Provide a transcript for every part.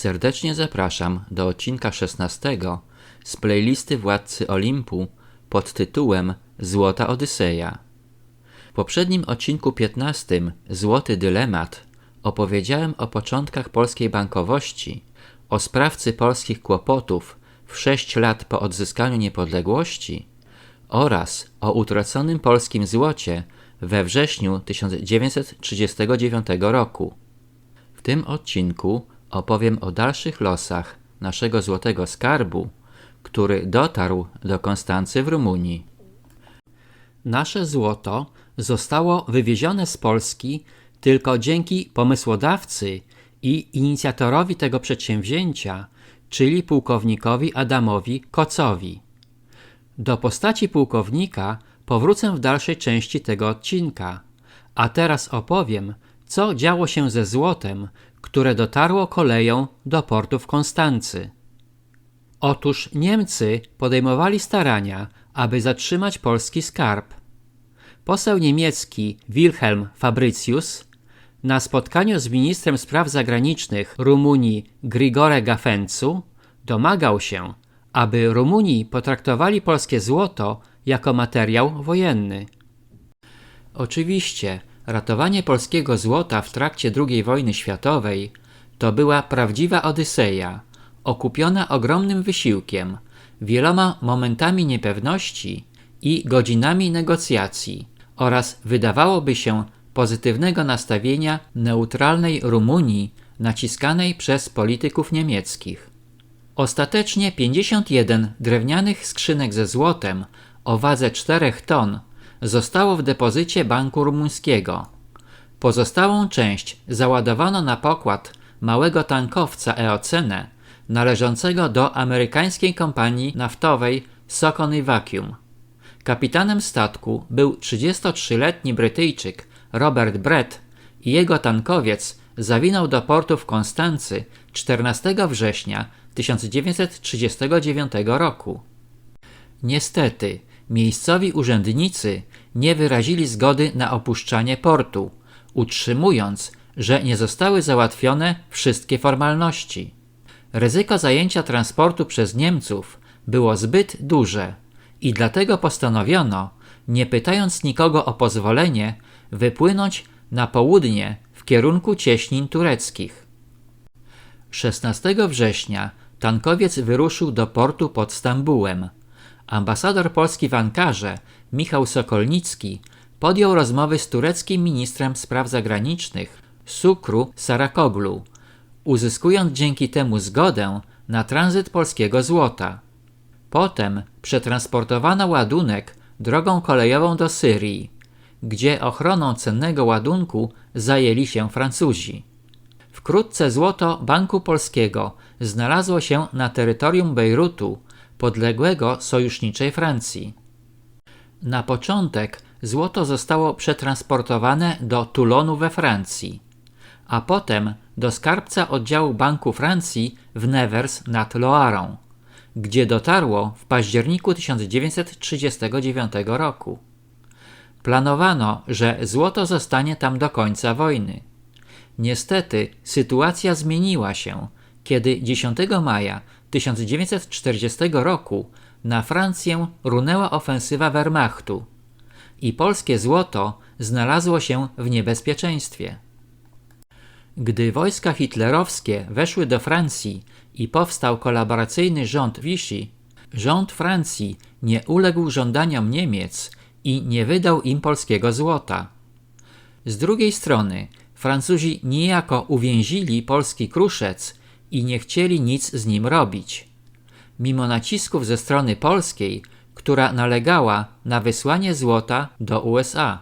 Serdecznie zapraszam do odcinka 16 z playlisty Władcy Olimpu pod tytułem Złota Odyseja. W poprzednim odcinku 15 Złoty Dylemat opowiedziałem o początkach polskiej bankowości, o sprawcy polskich kłopotów w 6 lat po odzyskaniu niepodległości oraz o utraconym polskim złocie we wrześniu 1939 roku. W tym odcinku opowiem o dalszych losach naszego złotego skarbu, który dotarł do Konstancy w Rumunii. Nasze złoto zostało wywiezione z Polski tylko dzięki pomysłodawcy i inicjatorowi tego przedsięwzięcia, czyli pułkownikowi Adamowi Kocowi. Do postaci pułkownika powrócę w dalszej części tego odcinka, a teraz opowiem, co działo się ze złotem, które dotarło koleją do portu w Konstancy. Otóż Niemcy podejmowali starania, aby zatrzymać polski skarb. Poseł niemiecki Wilhelm Fabricius na spotkaniu z ministrem spraw zagranicznych Rumunii Grigore Gafencu domagał się, aby Rumuni potraktowali polskie złoto jako materiał wojenny. Oczywiście, ratowanie polskiego złota w trakcie II wojny światowej to była prawdziwa odyseja, okupiona ogromnym wysiłkiem, wieloma momentami niepewności i godzinami negocjacji oraz wydawałoby się pozytywnego nastawienia neutralnej Rumunii naciskanej przez polityków niemieckich. Ostatecznie 51 drewnianych skrzynek ze złotem o wadze 4 ton zostało w depozycie Banku Rumuńskiego. Pozostałą część załadowano na pokład małego tankowca Eocene należącego do amerykańskiej kompanii naftowej Socony Vacuum. Kapitanem statku był 33-letni Brytyjczyk Robert Brett i jego tankowiec zawinął do portu w Konstancy 14 września 1939 roku. Niestety, miejscowi urzędnicy nie wyrazili zgody na opuszczanie portu, utrzymując, że nie zostały załatwione wszystkie formalności. Ryzyko zajęcia transportu przez Niemców było zbyt duże i dlatego postanowiono, nie pytając nikogo o pozwolenie, wypłynąć na południe w kierunku cieśnin tureckich. 16 września tankowiec wyruszył do portu pod Stambułem. Ambasador Polski w Ankarze, Michał Sokolnicki, podjął rozmowy z tureckim ministrem spraw zagranicznych Sukru Sarakoglu, uzyskując dzięki temu zgodę na tranzyt polskiego złota. Potem przetransportowano ładunek drogą kolejową do Syrii, gdzie ochroną cennego ładunku zajęli się Francuzi. Wkrótce złoto Banku Polskiego znalazło się na terytorium Bejrutu, podległego sojuszniczej Francji. Na początek złoto zostało przetransportowane do Toulonu we Francji, a potem do skarbca oddziału Banku Francji w Nevers nad Loarą, gdzie dotarło w październiku 1939 roku. Planowano, że złoto zostanie tam do końca wojny. Niestety sytuacja zmieniła się, kiedy 10 maja 1940 roku na Francję runęła ofensywa Wehrmachtu i polskie złoto znalazło się w niebezpieczeństwie. Gdy wojska hitlerowskie weszły do Francji i powstał kolaboracyjny rząd Vichy, rząd Francji nie uległ żądaniom Niemiec i nie wydał im polskiego złota. Z drugiej strony Francuzi niejako uwięzili polski kruszec i nie chcieli nic z nim robić. Mimo nacisków ze strony polskiej, która nalegała na wysłanie złota do USA.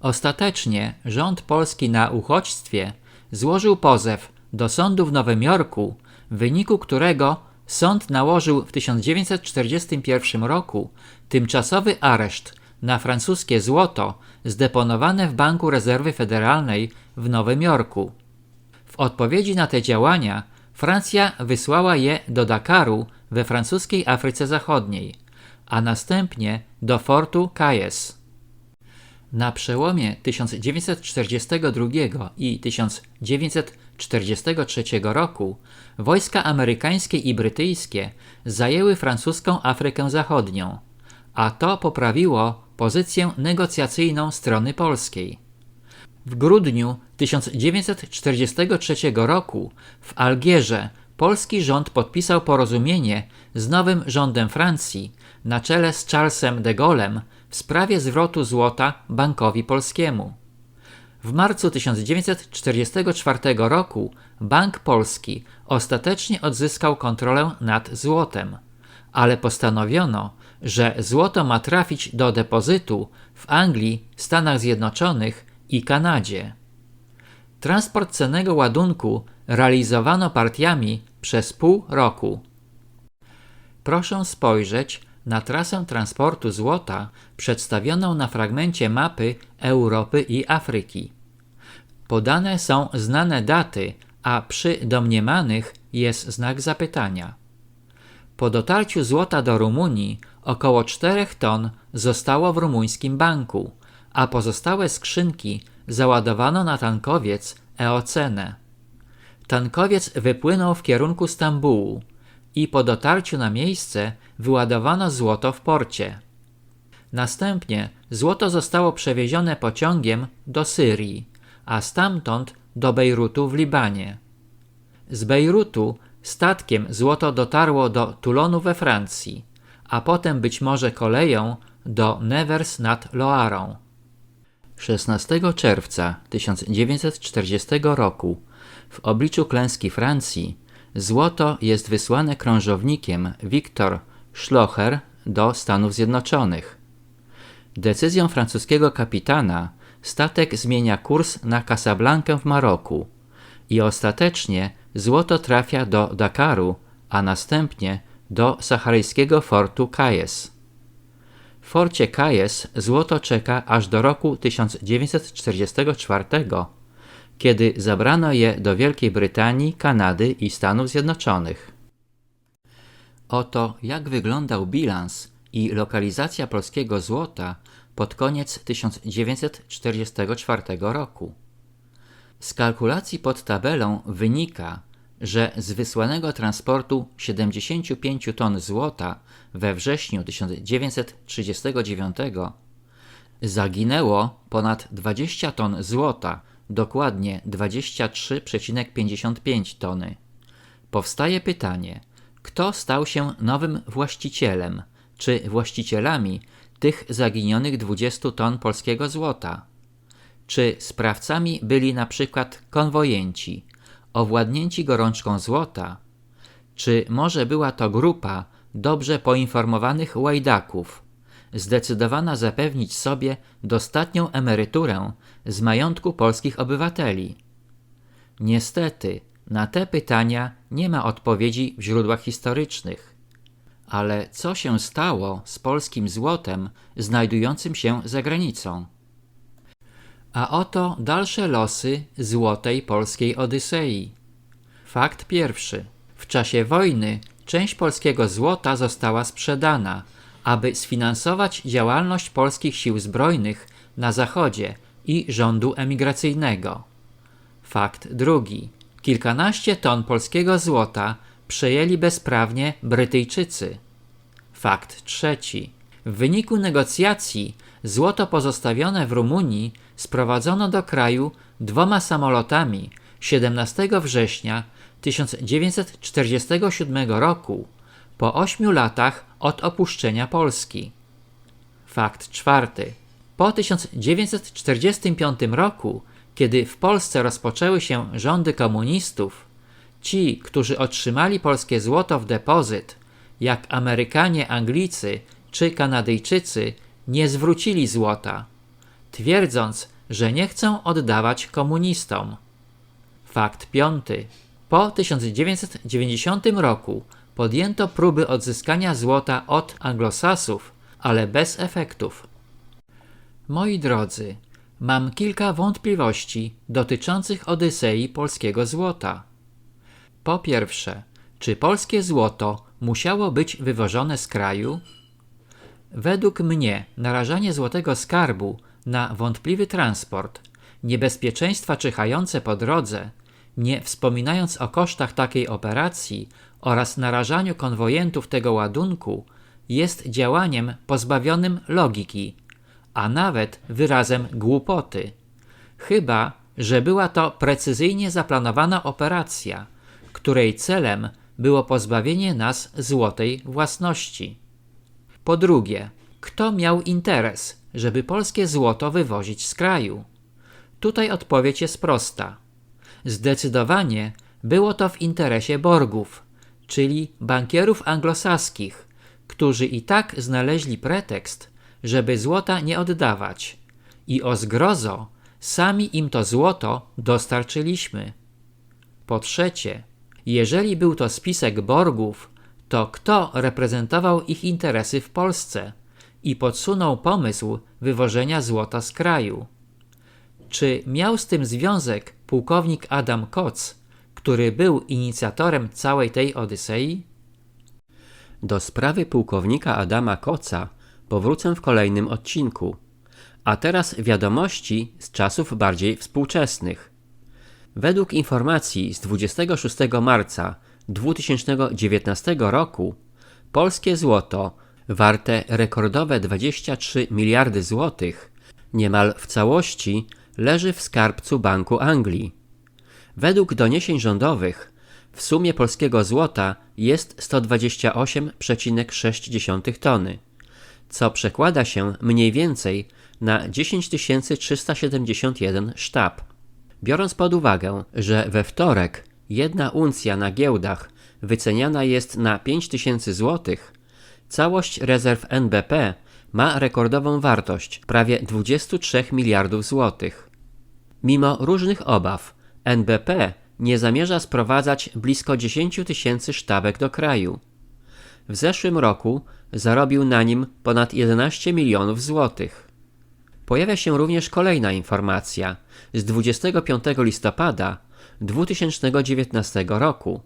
Ostatecznie rząd polski na uchodźstwie złożył pozew do sądu w Nowym Jorku, w wyniku którego sąd nałożył w 1941 roku tymczasowy areszt na francuskie złoto zdeponowane w Banku Rezerwy Federalnej w Nowym Jorku. W odpowiedzi na te działania Francja wysłała je do Dakaru we francuskiej Afryce Zachodniej, a następnie do fortu Kayes. Na przełomie 1942 i 1943 roku wojska amerykańskie i brytyjskie zajęły francuską Afrykę Zachodnią, a to poprawiło pozycję negocjacyjną strony polskiej. W grudniu 1943 roku w Algierze polski rząd podpisał porozumienie z nowym rządem Francji na czele z Charlesem de Gaulle'em w sprawie zwrotu złota Bankowi Polskiemu. W marcu 1944 roku Bank Polski ostatecznie odzyskał kontrolę nad złotem, ale postanowiono, że złoto ma trafić do depozytu w Anglii, Stanach Zjednoczonych i Kanadzie. Transport cennego ładunku realizowano partiami przez pół roku. Proszę spojrzeć na trasę transportu złota przedstawioną na fragmencie mapy Europy i Afryki. Podane są znane daty, a przy domniemanych jest znak zapytania. Po dotarciu złota do Rumunii około 4 ton zostało w rumuńskim banku, a pozostałe skrzynki załadowano na tankowiec Eocene. Tankowiec wypłynął w kierunku Stambułu i po dotarciu na miejsce wyładowano złoto w porcie. Następnie złoto zostało przewiezione pociągiem do Syrii, a stamtąd do Bejrutu w Libanie. Z Bejrutu statkiem złoto dotarło do Toulonu we Francji, a potem być może koleją do Nevers nad Loarą. 16 czerwca 1940 roku w obliczu klęski Francji złoto jest wysłane krążownikiem Victor Schlocher do Stanów Zjednoczonych. Decyzją francuskiego kapitana statek zmienia kurs na Casablankę w Maroku i ostatecznie złoto trafia do Dakaru, a następnie do saharyjskiego fortu Kayes. Forcie Kayes złoto czeka aż do roku 1944, kiedy zabrano je do Wielkiej Brytanii, Kanady i Stanów Zjednoczonych. Oto jak wyglądał bilans i lokalizacja polskiego złota pod koniec 1944 roku. Z kalkulacji pod tabelą wynika, że z wysłanego transportu 75 ton złota we wrześniu 1939 zaginęło ponad 20 ton złota, dokładnie 23,55 tony. Powstaje pytanie, kto stał się nowym właścicielem, czy właścicielami tych zaginionych 20 ton polskiego złota? Czy sprawcami byli na przykład konwojenci, owładnięci gorączką złota? Czy może była to grupa dobrze poinformowanych łajdaków, zdecydowana zapewnić sobie dostatnią emeryturę z majątku polskich obywateli? Niestety, na te pytania nie ma odpowiedzi w źródłach historycznych. Ale co się stało z polskim złotem znajdującym się za granicą? A oto dalsze losy złotej polskiej Odysei. Fakt pierwszy. W czasie wojny część polskiego złota została sprzedana, aby sfinansować działalność polskich sił zbrojnych na zachodzie i rządu emigracyjnego. Fakt drugi. Kilkanaście ton polskiego złota przejęli bezprawnie Brytyjczycy. Fakt trzeci. W wyniku negocjacji złoto pozostawione w Rumunii sprowadzono do kraju dwoma samolotami 17 września 1947 roku, po ośmiu latach od opuszczenia Polski. Fakt czwarty. Po 1945 roku, kiedy w Polsce rozpoczęły się rządy komunistów, ci, którzy otrzymali polskie złoto w depozyt, jak Amerykanie, Anglicy czy Kanadyjczycy, nie zwrócili złota, twierdząc, że nie chcą oddawać komunistom. Fakt piąty. Po 1990 roku podjęto próby odzyskania złota od anglosasów, ale bez efektów. Moi drodzy, mam kilka wątpliwości dotyczących Odysei polskiego złota. Po pierwsze, czy polskie złoto musiało być wywożone z kraju? Według mnie narażanie złotego skarbu na wątpliwy transport, niebezpieczeństwa czyhające po drodze, nie wspominając o kosztach takiej operacji oraz narażaniu konwojentów tego ładunku, jest działaniem pozbawionym logiki, a nawet wyrazem głupoty. Chyba, że była to precyzyjnie zaplanowana operacja, której celem było pozbawienie nas złotej własności. Po drugie, kto miał interes, żeby polskie złoto wywozić z kraju? Tutaj odpowiedź jest prosta. Zdecydowanie było to w interesie Borgów, czyli bankierów anglosaskich, którzy i tak znaleźli pretekst, żeby złota nie oddawać. I o zgrozo, sami im to złoto dostarczyliśmy. Po trzecie, jeżeli był to spisek Borgów, to kto reprezentował ich interesy w Polsce i podsunął pomysł wywożenia złota z kraju? Czy miał z tym związek pułkownik Adam Koc, który był inicjatorem całej tej Odysei? Do sprawy pułkownika Adama Koca powrócę w kolejnym odcinku. A teraz wiadomości z czasów bardziej współczesnych. Według informacji z 26 marca 2019 roku polskie złoto warte rekordowe 23 miliardy złotych niemal w całości leży w skarbcu Banku Anglii. Według doniesień rządowych w sumie polskiego złota jest 128,6 tony, co przekłada się mniej więcej na 10 371 sztab. Biorąc pod uwagę, że we wtorek jedna uncja na giełdach wyceniana jest na 5000 zł, całość rezerw NBP ma rekordową wartość prawie 23 miliardów złotych. Mimo różnych obaw, NBP nie zamierza sprowadzać blisko 10 tysięcy sztabek do kraju. W zeszłym roku zarobił na nim ponad 11 milionów złotych. Pojawia się również kolejna informacja z 25 listopada 2019 roku,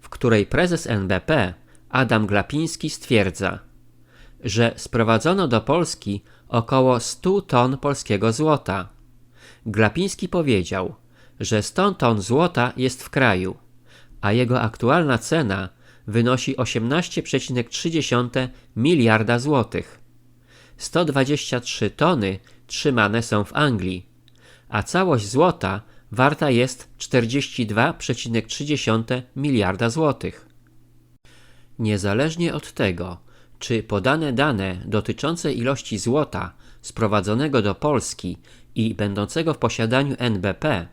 w której prezes NBP Adam Glapiński stwierdza, że sprowadzono do Polski około 100 ton polskiego złota. Glapiński powiedział, że 100 ton złota jest w kraju, a jego aktualna cena wynosi 18,3 miliarda złotych. 123 tony trzymane są w Anglii, a całość złota warta jest 42,3 miliarda złotych. Niezależnie od tego, czy podane dane dotyczące ilości złota sprowadzonego do Polski i będącego w posiadaniu NBP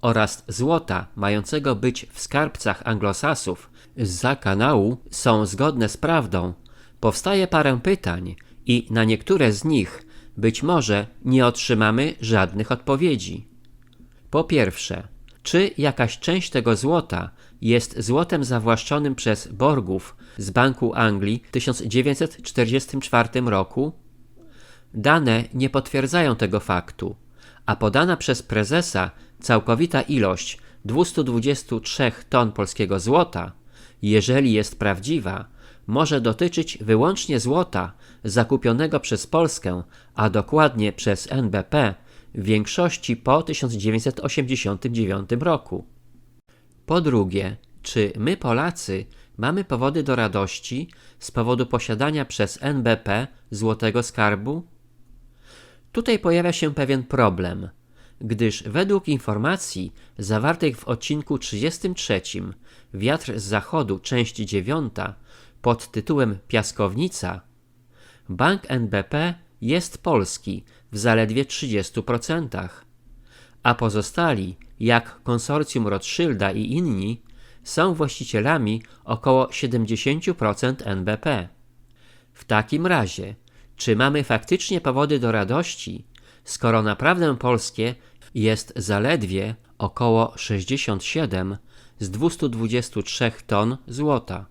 oraz złota mającego być w skarbcach anglosasów za kanału są zgodne z prawdą, powstaje parę pytań i na niektóre z nich być może nie otrzymamy żadnych odpowiedzi. Po pierwsze, czy jakaś część tego złota jest złotem zawłaszczonym przez Borgów z Banku Anglii w 1944 roku? Dane nie potwierdzają tego faktu, a podana przez prezesa całkowita ilość 223 ton polskiego złota, jeżeli jest prawdziwa, może dotyczyć wyłącznie złota zakupionego przez Polskę, a dokładnie przez NBP w większości po 1989 roku. Po drugie, czy my Polacy mamy powody do radości z powodu posiadania przez NBP złotego skarbu? Tutaj pojawia się pewien problem, gdyż według informacji zawartych w odcinku 33 Wiatr z zachodu, część 9 pod tytułem Piaskownica, bank NBP jest polski w zaledwie 30%, a pozostali, jak konsorcjum Rothschilda i inni, są właścicielami około 70% NBP. W takim razie, czy mamy faktycznie powody do radości, skoro naprawdę polskie jest zaledwie około 67 z 223 ton złota?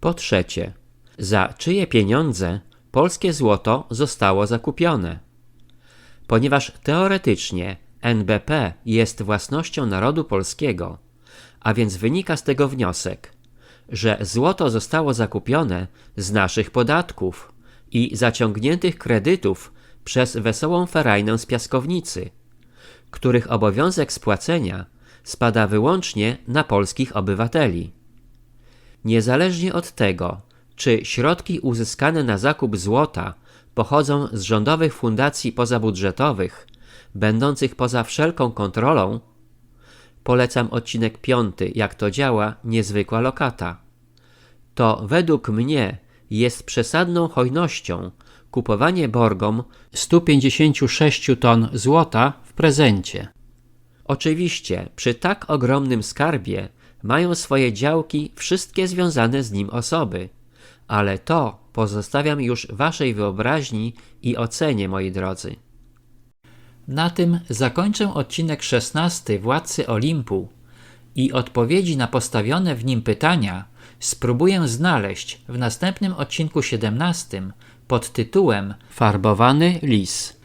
Po trzecie, za czyje pieniądze polskie złoto zostało zakupione? Ponieważ teoretycznie NBP jest własnością narodu polskiego, a więc wynika z tego wniosek, że złoto zostało zakupione z naszych podatków i zaciągniętych kredytów przez wesołą ferajnę z piaskownicy, których obowiązek spłacenia spada wyłącznie na polskich obywateli. Niezależnie od tego, czy środki uzyskane na zakup złota pochodzą z rządowych fundacji pozabudżetowych, będących poza wszelką kontrolą, polecam odcinek piąty, jak to działa niezwykła lokata. To według mnie jest przesadną hojnością kupowanie Borgom 156 ton złota w prezencie. Oczywiście, przy tak ogromnym skarbie mają swoje działki wszystkie związane z nim osoby, ale to pozostawiam już waszej wyobraźni i ocenie, moi drodzy. Na tym zakończę odcinek 16 Władcy Olimpu i odpowiedzi na postawione w nim pytania spróbuję znaleźć w następnym odcinku 17 pod tytułem Farbowany lis.